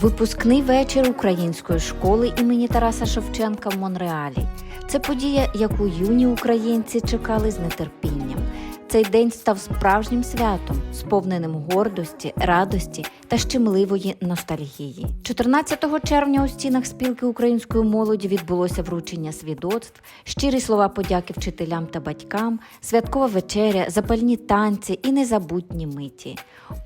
Випускний вечір української школи імені Тараса Шевченка в Монреалі. Це подія, яку юні українці чекали з нетерпінням. Цей день став справжнім святом, сповненим гордості, радості та щемливої ностальгії. 14 червня у стінах спілки української молоді відбулося вручення свідоцтв, щирі слова подяки вчителям та батькам, святкова вечеря, запальні танці і незабутні миті.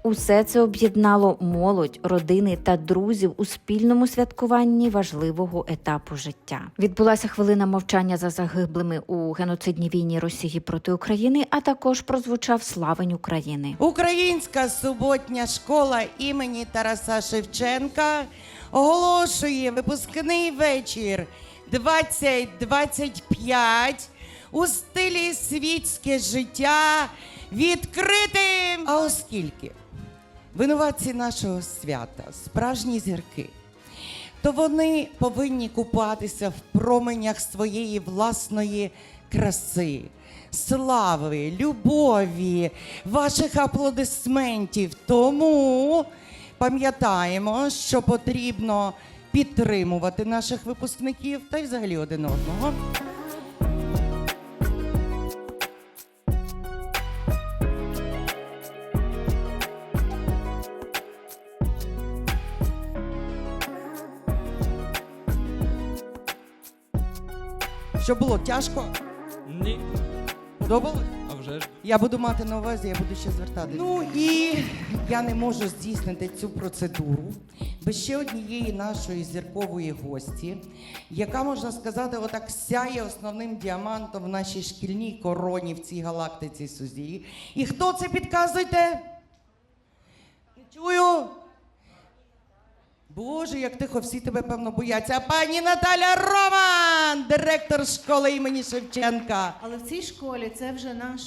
Усе це об'єднало молодь, родини та друзів у спільному святкуванні важливого етапу життя. Відбулася хвилина мовчання за загиблими у геноцидній війні Росії проти України, а також прозвучав славень України. Українська суботня школа імені Тараса Шевченка оголошує випускний вечір 2025 у стилі світське життя відкритим. А оскільки винуватці нашого свята, справжні зірки, то вони повинні купатися в променях своєї власної краси, слави, любові, ваших аплодисментів. Тому пам'ятаємо, що потрібно підтримувати наших випускників та й взагалі один одного. Що було тяжко? Ні. Подобалось? А вже ж. Я буду мати на увазі, я буду ще звертатися. Ну і я не можу здійснити цю процедуру без ще однієї нашої зіркової гості, яка, можна сказати, отак сяє основним діамантом в нашій шкільній короні в цій галактиці Сузії. І хто це підказуйте? Не чую. Боже, як тихо, всі тебе певно бояться. Пані Наталя Роман, директор школи імені Шевченка. Але в цій школі це вже наш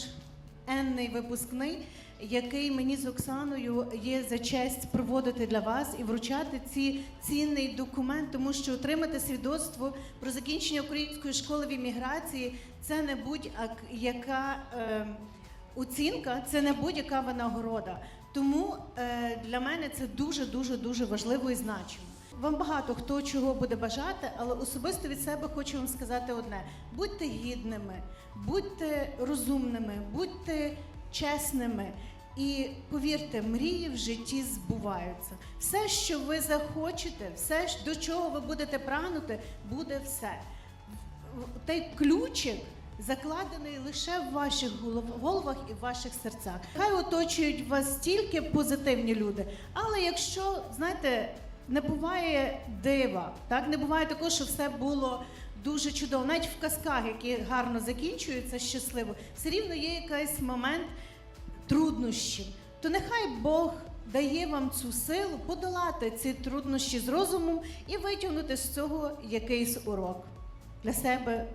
енний випускний, який мені з Оксаною є за честь проводити для вас і вручати ці цінний документ, тому що отримати свідоцтво про закінчення української школи в імміграції це не будь-яка е, оцінка, це не будь-яка винагорода. Тому е, для мене це дуже дуже дуже важливо і значимо. Вам багато хто чого буде бажати, але особисто від себе хочу вам сказати одне: будьте гідними, будьте розумними, будьте чесними. І повірте, мрії в житті збуваються. Все, що ви захочете, все, до чого ви будете прагнути, буде все. Той ключик закладений лише в ваших головах і в ваших серцях. Хай оточують вас тільки позитивні люди. Але якщо, знаєте, не буває дива, так не буває такого, що все було дуже чудово. Навіть в казках, які гарно закінчуються щасливо, все рівно є якийсь момент труднощів. То нехай Бог дає вам цю силу подолати ці труднощі з розумом і витягнути з цього якийсь урок для себе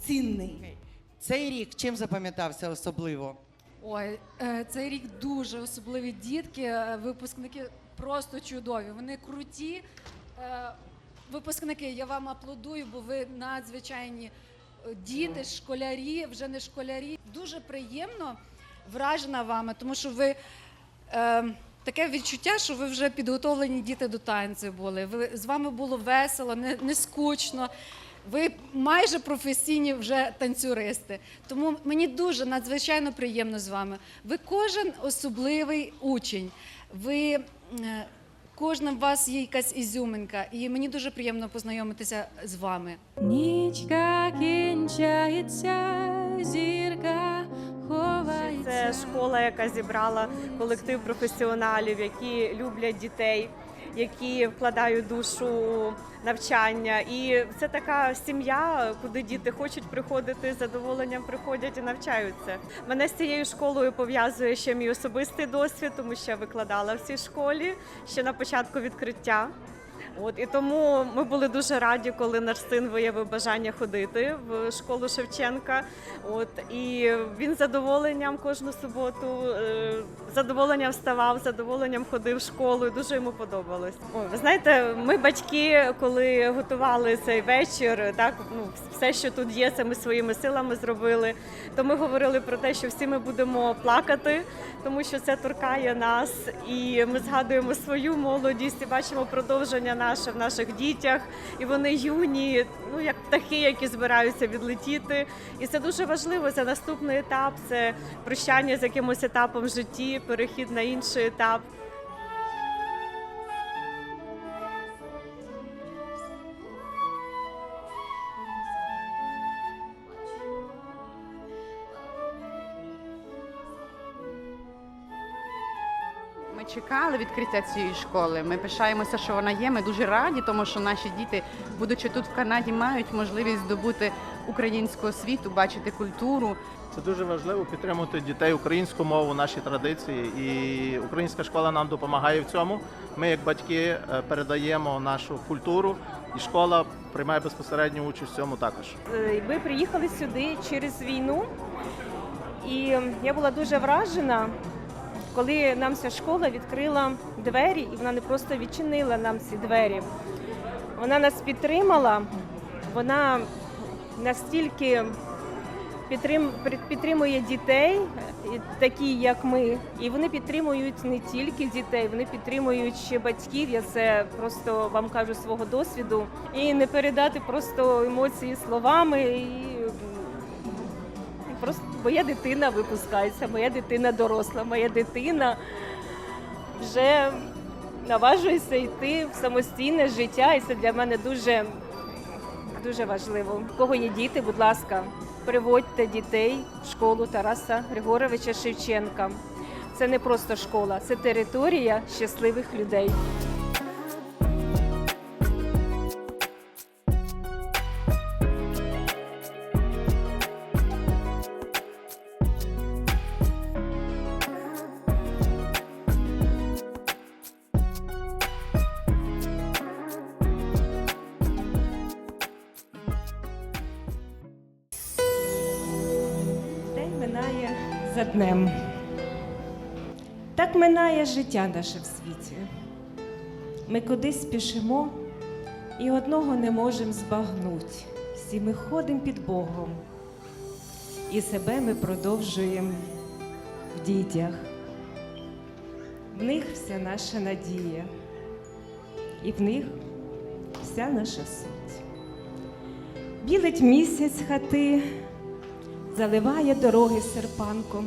цінний. Цей рік чим запам'ятався особливо? Ой, е, цей рік дуже особливі дітки, е, випускники просто чудові. Вони круті. Е, Випускники, я вам аплодую, бо ви надзвичайні діти, школярі, вже не школярі. Дуже приємно вражена вами, тому що ви е, таке відчуття, що ви вже підготовлені діти до танцю були. Ви з вами було весело, не, не скучно. Ви майже професійні вже танцюристи. Тому мені дуже надзвичайно приємно з вами. Ви кожен особливий учень. Ви е, кожна у вас є якась ізюминка, і мені дуже приємно познайомитися з вами. Нічка кінчається, зірка ховається. Це школа, яка зібрала колектив професіоналів, які люблять дітей, які вкладають душу навчання. І це така сім'я, куди діти хочуть приходити з задоволенням, приходять і навчаються. Мене з цією школою пов'язує ще мій особистий досвід, тому що я викладала в цій школі ще на початку відкриття. От і тому ми були дуже раді, коли наш син виявив бажання ходити в школу Шевченка. От і він задоволенням кожну суботу е, задоволенням вставав, задоволенням ходив в школу. і Дуже йому подобалось. Ви знаєте, ми батьки, коли готували цей вечір, так ну все, що тут є, це ми своїми силами зробили. То ми говорили про те, що всі ми будемо плакати, тому що це торкає нас, і ми згадуємо свою молодість і бачимо продовження наше в наших дітях. І вони юні, ну як птахи, які збираються відлетіти. І це дуже важливо. Це наступний етап, це прощання з якимось етапом в житті, перехід на інший етап. Ми чекали відкриття цієї школи. Ми пишаємося, що вона є. Ми дуже раді, тому що наші діти, будучи тут в Канаді, мають можливість здобути українську освіту, бачити культуру. Це дуже важливо підтримувати дітей українську мову, наші традиції. І українська школа нам допомагає в цьому. Ми, як батьки, е, передаємо нашу культуру, і школа приймає безпосередню участь в цьому також. Е, Ми приїхали сюди через війну, і я була дуже вражена, коли нам ця школа відкрила двері, і вона не просто відчинила нам ці двері. Вона нас підтримала, вона настільки підтрим- підтримує дітей, такі як ми. І вони підтримують не тільки дітей, вони підтримують ще батьків. Я це просто вам кажу свого досвіду. І не передати просто емоції словами. І просто моя дитина випускається, моя дитина доросла, моя дитина вже наважується йти в самостійне життя, і це для мене дуже, дуже важливо. У кого є діти, будь ласка, приводьте дітей в школу Тараса Григоровича Шевченка. Це не просто школа, це територія щасливих людей. За днем. Так минає життя наше в світі. Ми кудись спішимо і одного не можемо збагнуть. Всі ми ходимо під Богом, і себе ми продовжуємо в дітях. В них вся наша надія, і в них вся наша суть. Білить місяць хати, заливає дороги серпанком.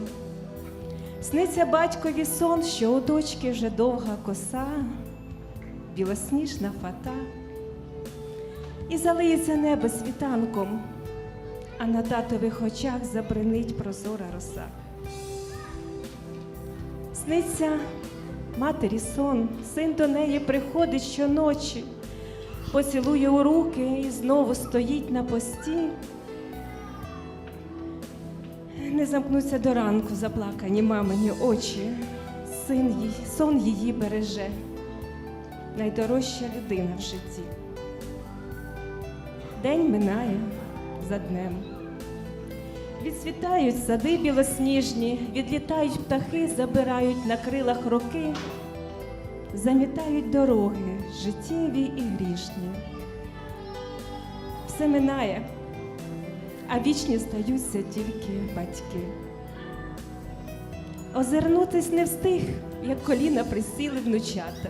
Сниться батькові сон, що у дочки вже довга коса, білосніжна фата, і залиється небо світанком, а на татових очах забринить прозора роса. Сниться матері сон, син до неї приходить щоночі, поцілує у руки і знову стоїть на пості. Не замкнуться до ранку заплакані мамині очі. Син її, сон її береже, найдорожча людина в житті. День минає за днем. Відсвітають сади білосніжні, відлітають птахи, забирають на крилах роки, замітають дороги, життєві і грішні. Все минає а вічні стаються тільки батьки. Озирнутись не встиг, як коліна присіли внучата.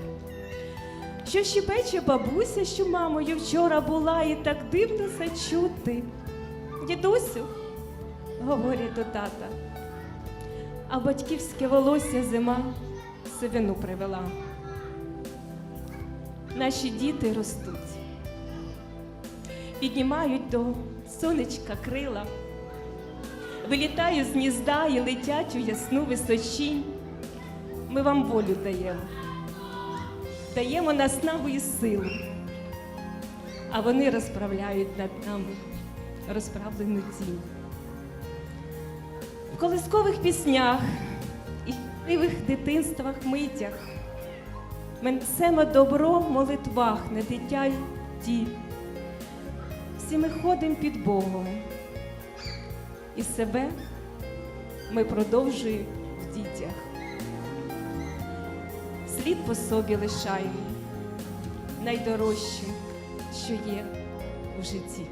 Що щебече бабуся, що мамою вчора була, і так дивно зачути. Дідусю, говорить до тата, а батьківське волосся зима сивину привела. Наші діти ростуть, піднімають до сонечка крила, вилітають з гнізда і летять у ясну височінь. Ми вам волю даємо, даємо наснагу і силу, а вони розправляють над нами розправлену тінь. В колискових піснях і щасливих дитинствах митях Ми несемо добро в молитвах на дитяті. Всі ми ходимо під Богом. І себе ми продовжуємо в дітях. Слід по собі лишаємо найдорожче, що є у житті.